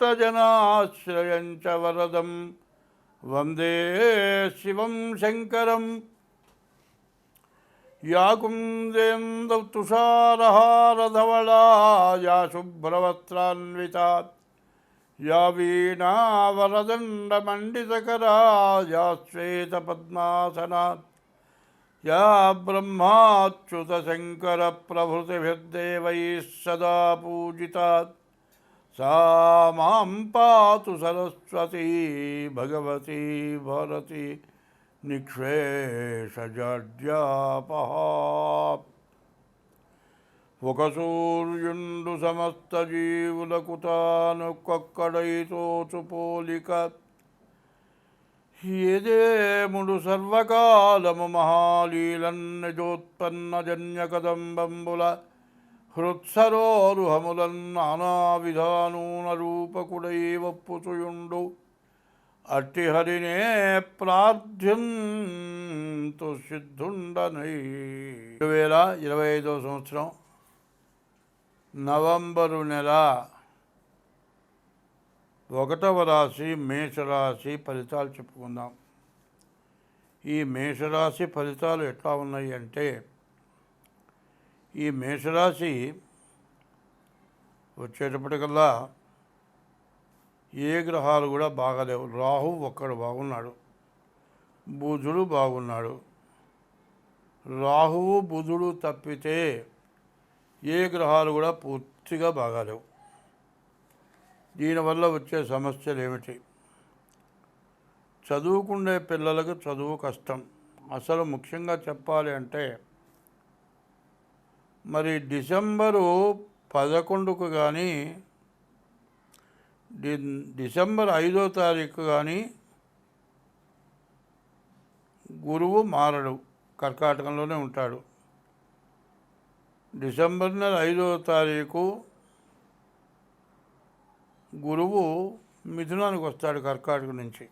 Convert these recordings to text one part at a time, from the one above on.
भक्तजनाश्रयं च वरदं वन्दे शिवं शङ्करं या कुन्देन्द या शुभ्रवस्त्रान्विता। या वीणावरदण्डमण्डितकरा या श्वेतपद्मासना या ब्रह्माच्युतशङ्करप्रभृतिभिर्देवैः सदा पूजितात्। सा मां पातु सरस्वती भगवती भरती నిక్షేషజడ్యాపహ ఒక సూర్యుండు సమస్త జీవులకు తానొక్కొక్కడైతోచు పోలిక ఏదేముడు సర్వకాలము మహాలీలన్నజోత్పన్న జన్యకదంబంబుల హృత్సరోరుహములన్ నానా విధానూన రూపకుడై వప్పుచుయుండు అట్టి ప్రార్థ్యంతు సిద్ధుండనై. రెండు వేల ఇరవై ఐదవ సంవత్సరం నవంబరు నెల ఒకటవ రాశి మేషరాశి ఫలితాలు చెప్పుకుందాం. ఈ మేషరాశి ఫలితాలు ఎట్లా ఉన్నాయి అంటే ఈ మేషరాశి వచ్చేటప్పటికల్లా ఏ గ్రహాలు కూడా బాగాలేవు. రాహు ఒక్కడు బాగున్నాడు. బుధుడు బాగున్నాడు. రాహువు బుధుడు తప్పితే ఏ గ్రహాలు కూడా పూర్తిగా బాగాలేవు. దీనివల్ల వచ్చే సమస్యలు ఏమిటి చదువుకునే పిల్లలకు చదువు కష్టం. అసలు ముఖ్యంగా చెప్పాలి అంటే మరి డిసెంబరు పదకొండుకు కానీ డి డిసెంబర్ ఐదో తారీఖు కానీ గురువు మారడు కర్కాటకంలోనే ఉంటాడు. డిసెంబర్ నెల ఐదో తారీఖు గురువు మిథునానికి వస్తాడు కర్కాటక నుంచి.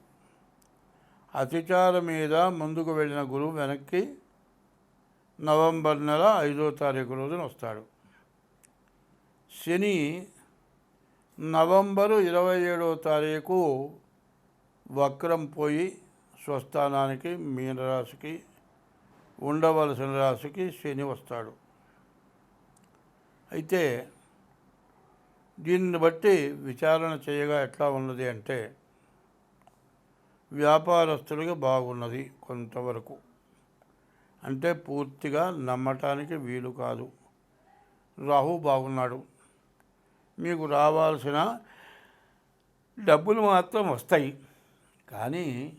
అతిచార మీద ముందుకు వెళ్ళిన గురువు వెనక్కి నవంబర్ నెల ఐదో తారీఖు రోజున వస్తాడు శని నవంబరు ఇరవై ఏడవ తారీఖు వక్రం పోయి స్వస్థానానికి మీనరాశికి ఉండవలసిన రాశికి శని వస్తాడు. అయితే దీన్ని బట్టి విచారణ చేయగా ఎట్లా ఉన్నది అంటే వ్యాపారస్తులుగా బాగున్నది కొంతవరకు. అంటే పూర్తిగా నమ్మటానికి వీలు కాదు. రాహు బాగున్నాడు. మీకు రావాల్సిన డబ్బులు మాత్రం వస్తాయి. కానీ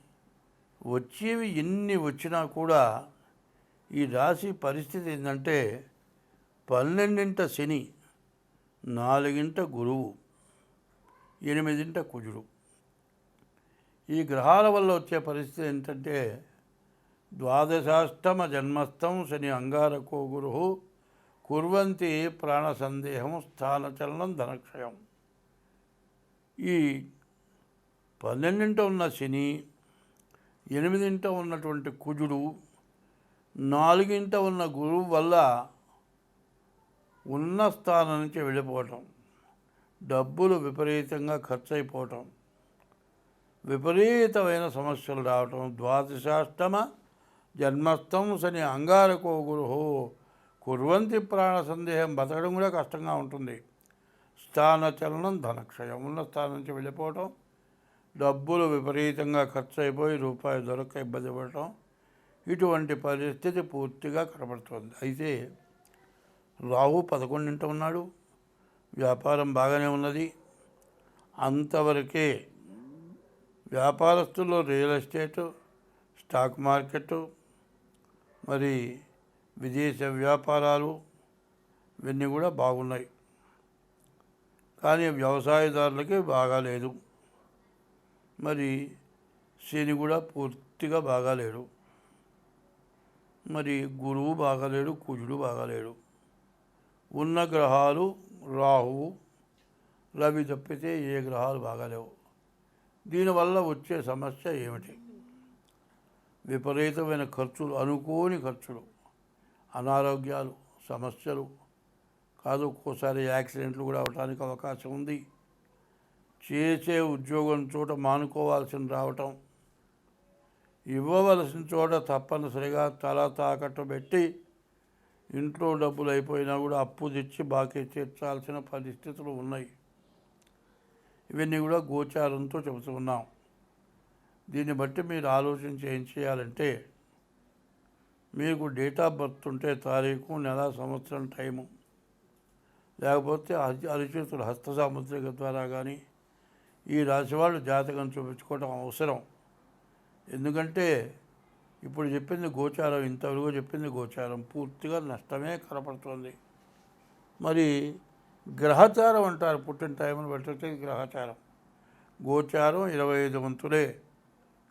వచ్చేవి ఎన్ని వచ్చినా కూడా ఈ రాశి పరిస్థితి ఏంటంటే పన్నెండింట శని నాలుగింట గురువు ఎనిమిదింట కుజుడు. ఈ గ్రహాల వల్ల వచ్చే పరిస్థితి ఏంటంటే ద్వాదశాష్టమజన్మస్థం శని అంగారకో గురు కుర్వంతి ప్రాణ సందేహం స్థానచలనం ధనక్షయం. ఈ పన్నెండింట ఉన్న శని ఎనిమిదింట ఉన్నటువంటి కుజుడు నాలుగింట ఉన్న గురువు వల్ల ఉన్న స్థానం నుంచి వెళ్ళిపోవటం డబ్బులు విపరీతంగా ఖర్చు అయిపోవటం విపరీతమైన సమస్యలు రావటం ద్వాదశాష్టమ జన్మస్థం శని అంగారకో గురు కుర్వంతి ప్రాణ సందేహం బతకడం కూడా కష్టంగా ఉంటుంది. స్థానచలనం ధనక్షయం. ఉన్న స్థానం నుంచి వెళ్ళిపోవటం. డబ్బులు విపరీతంగా ఖర్చు అయిపోయి రూపాయి దొరక ఇబ్బంది పడటం. ఇటువంటి పరిస్థితి పూర్తిగా కనబడుతుంది. అయితే రాహు పదకొండింట ఉన్నాడు. వ్యాపారం బాగానే ఉన్నది. అంతవరకే వ్యాపారస్తుల్లో రియల్ ఎస్టేటు స్టాక్ మార్కెట్ మరి విదేశ వ్యాపారాలు ఇవన్నీ కూడా బాగున్నాయి. కానీ వ్యవసాయదారులకి బాగాలేదు మరి శని కూడా పూర్తిగా బాగాలేడు మరి గురువు బాగాలేడు కుజుడు బాగాలేడు ఉన్న గ్రహాలు రాహువు రవి తప్పితే ఏ గ్రహాలు బాగాలేవు దీనివల్ల వచ్చే సమస్య ఏమిటి? విపరీతమైన ఖర్చులు అనుకోని ఖర్చులు అనారోగ్యాలు సమస్యలు. కాదు ఒక్కోసారి యాక్సిడెంట్లు కూడా అవడానికి అవకాశం ఉంది. చేసే ఉద్యోగం చోట మానుకోవాల్సిన రావటం. ఇవ్వవలసిన చోట తప్పనిసరిగా తల తాకట్టు పెట్టి ఇంట్లో డబ్బులు అయిపోయినా కూడా అప్పు తెచ్చి బాకీ తీర్చాల్సిన పరిస్థితులు ఉన్నాయి. ఇవన్నీ కూడా గోచారంతో చెబుతున్నాం. దీన్ని బట్టి మీరు ఆలోచించి ఏం చేయాలంటే మీకు డేట్ ఆఫ్ బర్త్ ఉంటే తారీఖు నెల సంవత్సరం టైము. లేకపోతే అరి- అరిచేతులు హస్త సాముద్రిక ద్వారా కానీ ఈ రాశి వాళ్ళు జాతకం చూపించుకోవడం అవసరం. ఎందుకంటే ఇప్పుడు చెప్పింది గోచారం ఇంతవరకు చెప్పింది గోచారం. పూర్తిగా నష్టమే కనపడుతుంది. మరి గ్రహచారం అంటారు పుట్టిన టైంను బట్టి గ్రహచారం. గోచారం ఇరవై ఐదు వంతులే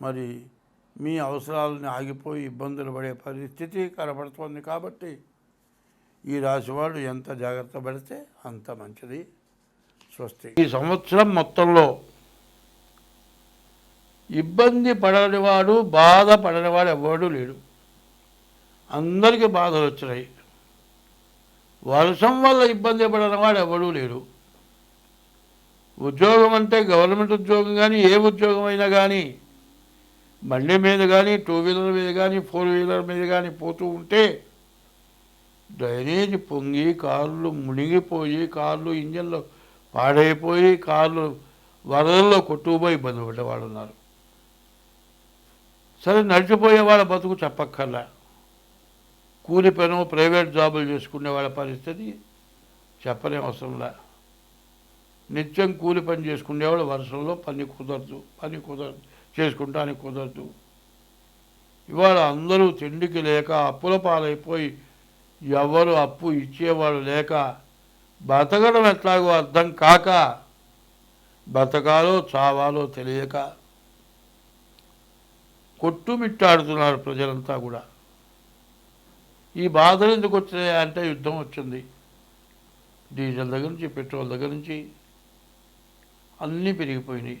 మరి మీ అవసరాలని ఆగిపోయి ఇబ్బందులు పడే పరిస్థితి కనబడుతోంది కాబట్టి ఈ రాశి వాళ్ళు ఎంత జాగ్రత్త పడితే అంత మంచిది. స్వస్తి. ఈ సంవత్సరం మొత్తంలో ఇబ్బంది పడనివాడు బాధ పడనివాడు ఎవడు లేడు. అందరికీ బాధలు వచ్చినాయి. వర్షం వల్ల ఇబ్బంది పడనివాడు ఎవడూ లేడు. ఉద్యోగం అంటే గవర్నమెంట్ ఉద్యోగం కానీ ఏ ఉద్యోగం అయినా కానీ బండి మీద కానీ టూ వీలర్ మీద కానీ ఫోర్ వీలర్ మీద కానీ పోతూ ఉంటే డ్రైనేజ్ పొంగి కార్లు మునిగిపోయి కార్లు ఇంజన్లు పాడైపోయి కార్లు వరదల్లో కొట్టుకుపోయి ఇబ్బంది పడ్డవాళ్ళు ఉన్నారు. సరే నడిచిపోయే వాళ్ళ బతుకు చెప్పక్కర్లా. కూలి పను ప్రైవేట్ జాబులు చేసుకునే వాళ్ళ పరిస్థితి చెప్పనే అవసరంలా నిత్యం కూలి పని చేసుకునేవాళ్ళు వర్షంలో పని కుదరదు పని కుదరదు. చేసుకుంటానికి కుదరదు. ఇవాళ అందరూ తిండికి లేక అప్పుల పాలైపోయి ఎవరు అప్పు ఇచ్చేవాడు లేక బతకడం ఎట్లాగో అర్థం కాక బతకాలో చావాలో తెలియక కొట్టుమిట్టాడుతున్నారు ప్రజలంతా కూడా. ఈ బాధలు ఎందుకు వచ్చినాయి అంటే యుద్ధం వచ్చింది. డీజిల్ దగ్గర నుంచి పెట్రోల్ దగ్గర నుంచి అన్నీ పెరిగిపోయినాయి.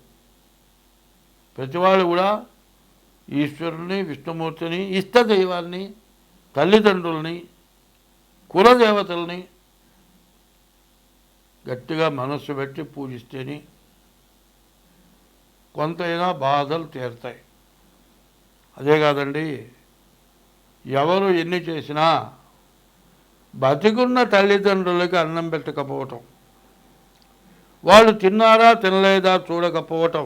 ప్రతివాళ్ళు కూడా ఈశ్వరుని విష్ణుమూర్తిని ఇష్ట దైవాన్ని తల్లిదండ్రుల్ని కులదేవతల్ని గట్టిగా మనస్సు పెట్టి పూజిస్తేనే కొంతైనా బాధలు తీరుతాయి. అదే కాదండి ఎవరు ఎన్ని చేసినా బతికున్న తల్లిదండ్రులకి అన్నం పెట్టకపోవటం వాళ్ళు తిన్నారా తినలేదా చూడకపోవటం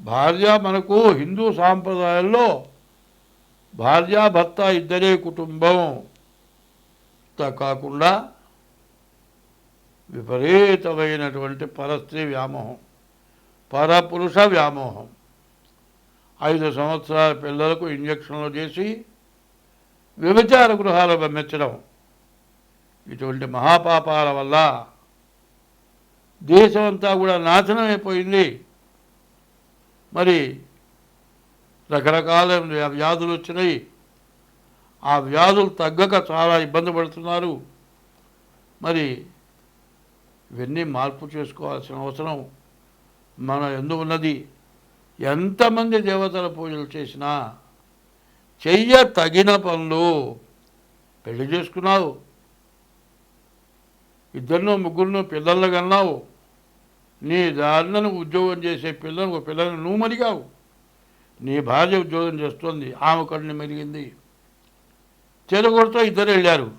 భార్య మనకు హిందూ సాంప్రదాయంలో భార్యాభర్త ఇద్దరే కుటుంబం. కాకుండా విపరీతమైనటువంటి పరస్త్రీ వ్యామోహం పరపురుష వ్యామోహం. ఐదు సంవత్సరాల పిల్లలకు ఇంజక్షన్లు చేసి వ్యభిచార గృహాలు పంపించడం. ఇటువంటి మహాపాపాల వల్ల దేశం అంతా కూడా నాశనం అయిపోయింది మరి రకరకాల వ్యాధులు వచ్చినాయి. ఆ వ్యాధులు తగ్గక చాలా ఇబ్బంది పడుతున్నారు. మరి ఇవన్నీ మార్పు చేసుకోవాల్సిన అవసరం మన ఎందు ఉన్నది. ఎంతమంది దేవతల పూజలు చేసినా చెయ్య తగిన పనులు పెళ్ళి చేసుకున్నావు. ఇద్దరినో ముగ్గురునో పిల్లలు కన్నావు. నీ దారులను ఉద్యోగం చేసే పిల్లలు ఒక పిల్లని నువ్వు మరిగావు నీ భార్య ఉద్యోగం చేస్తుంది ఆమె కడుని మెరిగింది. చెరగొడతో ఇద్దరు వెళ్ళారు.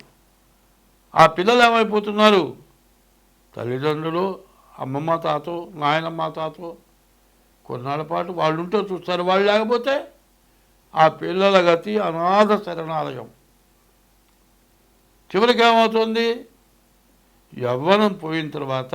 ఆ పిల్లలు ఏమైపోతున్నారు? తల్లిదండ్రులు అమ్మమ్మ తాతో నాయనమ్మ తాతో కొన్నాళ్ళ పాటు వాళ్ళుంటే చూస్తారు వాళ్ళు లేకపోతే ఆ పిల్లల గతి అనాథ శరణాలయం. చివరికి ఏమవుతుంది? యవ్వనం పోయిన తర్వాత